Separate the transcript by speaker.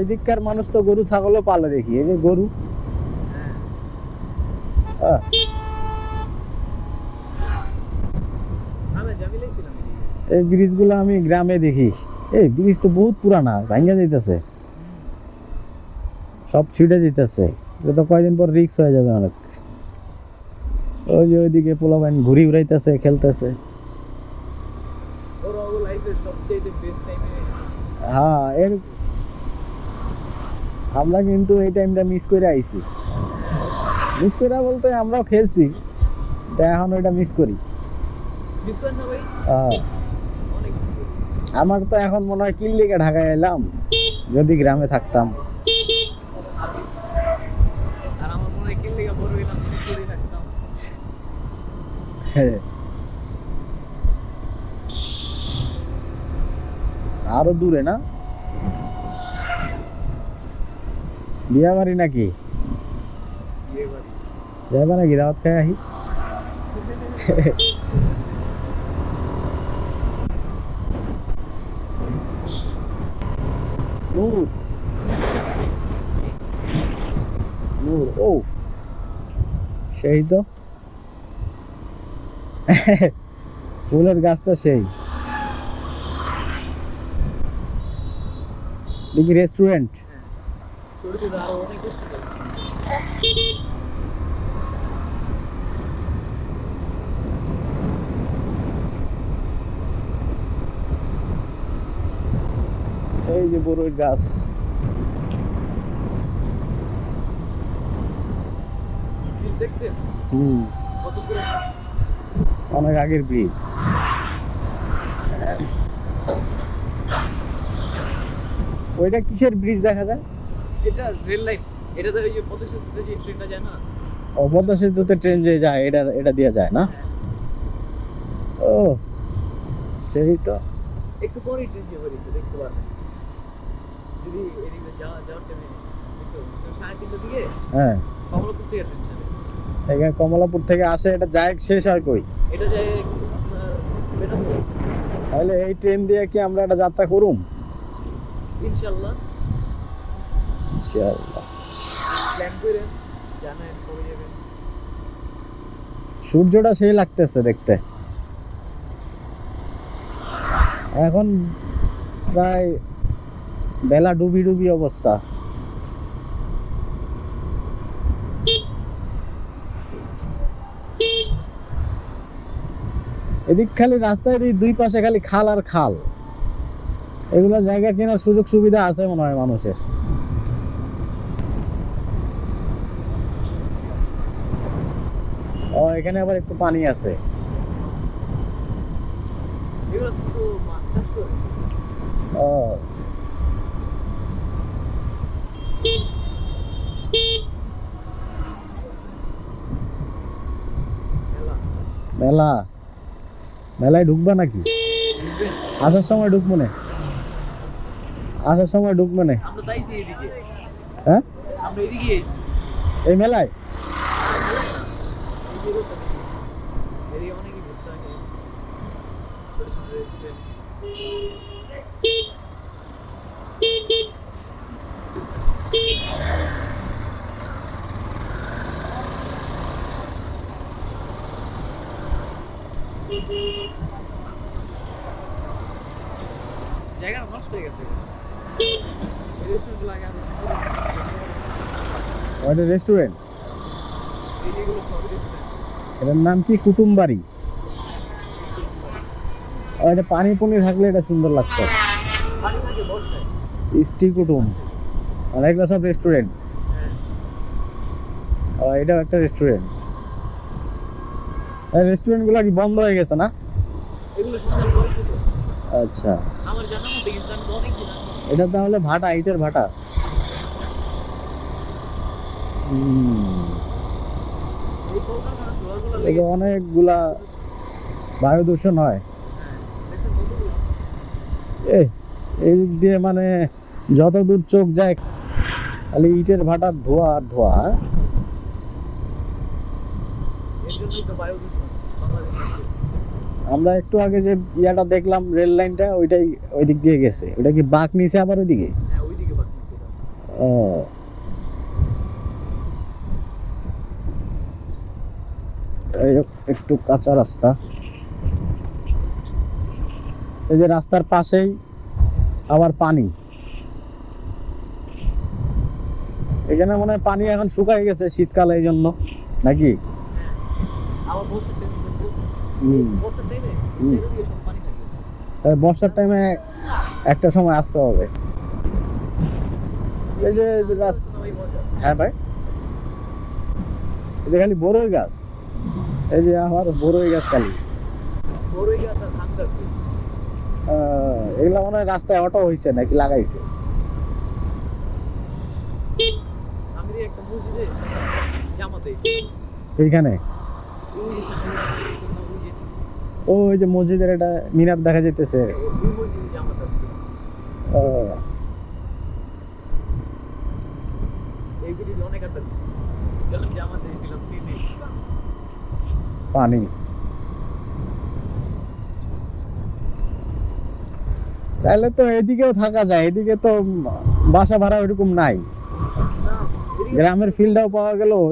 Speaker 1: এদিককার মানুষ তো গরু ছাগলও পালে দেখি। এই যে গরু। এই ব্রিজগুলো আমি গ্রামে দেখি। এই ব্রিজ তো বহুত পুরানা ভাঙ্গা যাইতেছে। সব ছিটে যেতেছে তো কয়দিন পর রিক্স হয়ে যাবে অনেক। ওই যে ওইদিকে পোলাবাইন ঘুরি উড়াইতেছে খেলতেছে। হ্যাঁ এর আমরা কিন্তু এই টাইমটা মিস করে আইছি। মিস করে বলতে আমরাও খেলছি তা এখন ওইটা মিস করি।
Speaker 2: না
Speaker 1: হ্যাঁ। আমার তো এখন মনে হয় কিল্লিকে ঢাকায় এলাম যদি গ্রামে থাকতাম।
Speaker 2: আরও দূরে মনে হয় কিনলে বড় হইলাম মিস করে থাকতাম
Speaker 1: আরও দূরে না বিয়া বাড়ি নাকি? যাইবা নাকি দাওয়াত খাই আহি? নূর। নূর ও সেই তো। ফুলের গাছটা সেই। দেখি রেস্টুরেন্ট
Speaker 2: ছোট ছোট আরও অনেক কিছু আছে।
Speaker 1: এই যে বড়ই গাছ। অনেক আগের ব্রিজ ওইটা কিসের ব্রিজ দেখা যায়?
Speaker 2: এটা রেল লাইন এটা তো ওই যে পদ্মা সেতুতে যে ট্রেনটা যায় না?
Speaker 1: অপদ্মা সেতুতে ট্রেন যে যায় এটা এটা দিয়ে যায় না? ও সেই তো।
Speaker 2: একটু পরেই ট্রেন দিয়ে বেরিয়েছে দেখতে পারবেন যদি এদিকে যাওয়া যাওয়ার টাইমে সাড়ে তিনটার দিকে
Speaker 1: হ্যাঁ।
Speaker 2: কমলাপুর থেকে ট্রেন ছাড়ে।
Speaker 1: এখানে কমলাপুর থেকে আসে এটা যায় শেষ হয় কই?
Speaker 2: এটা যায়
Speaker 1: তাহলে এই ট্রেন দিয়ে কি আমরা একটা যাত্রা করুম?
Speaker 2: ইনশাল্লাহ।
Speaker 1: ইনশাআল্লাহ সূর্যটা সেই লাগতেছে দেখতে। এখন প্রায় বেলা ডুবি ডুবি অবস্থা। এদিক খালি রাস্তায় দুই পাশে খালি খাল আর খাল। এগুলো জায়গা কেনার সুযোগ সুবিধা আছে মনে হয় মানুষের। ও এখানে আবার একটু পানি আছে। ও।
Speaker 2: মেলা।
Speaker 1: মেলা? মেলায় ঢুকবা নাকি? আসার সময় ঢুকবো না। আসার সময় ঢুকবো না। হ্যাঁ? এই মেলায়
Speaker 2: এদিকে তো এদিকে অনেকই ঘুরতে হয় ছোট ছোট রেস্টুরেন্ট জায়গাটা নষ্ট হয়ে গেছে
Speaker 1: রেস্টুরেন্ট
Speaker 2: রেস্টুরেন্ট
Speaker 1: এটার নাম কি? কুটুমবাড়ি। এটা পানি পুনি থাকলে এটা সুন্দর লাগতো।
Speaker 2: পানি থাকে বর্ষায়
Speaker 1: স্টি কুটুম এগুলো সব রেস্টুরেন্ট এটাও একটা রেস্টুরেন্ট রেস্টুরেন্টগুলো কি বন্ধ হয়ে গেছে না? আচ্ছা। এটা তাহলে ভাটা ইটের ভাটা। হুম,
Speaker 2: এই কলকারখানা ধোঁয়াগুলো
Speaker 1: এটা
Speaker 2: লেগে
Speaker 1: অনেকগুলা বায়ু দূষণ হয় এই দিক দিয়ে মানে যত দূর চোখ যায় খালি ইটের ভাটার ধোয়া আর ধোয়া হ্যাঁ? আমরা একটু আগে যে ইয়াটা দেখলাম রেল লাইনটা ওইটাই ওই দিক দিয়ে গেছে ওইটা কি বাঁক নিছে আবার ওইদিকে
Speaker 2: হ্যাঁ।
Speaker 1: ও একটু কাঁচা রাস্তা। এই যে রাস্তার পাশেই আবার পানি। এখানে মনে হয় পানি এখন শুকায় গেছে শীতকালে এই জন্য নাকি?
Speaker 2: বর্ষার টাইমে
Speaker 1: একটা সময় আসতে হবে। এই যে হ্যাঁ ভাই। এটা খালি বড়ই গাছ। এই যে আমার বড়ই গাছ এগুলা মনে হয় রাস্তায় অটো হয়েছে নাকি লাগাইছে? এইখানে? ও ওই যে মসজিদের একটা মিনার দেখা যেতেছে
Speaker 2: ওই মসজিদে জামাত আছে
Speaker 1: আহ,
Speaker 2: এই ভিডিও অনেক একটা গেলাম জামাতে ছিলাম তিন দিন
Speaker 1: পানি। তাহলে তো এদিকেও থাকা যায় এদিকে তো বাসা ভাড়া ওইরকম নাই। গ্রামের ফিল্ডটাও পাওয়া গেল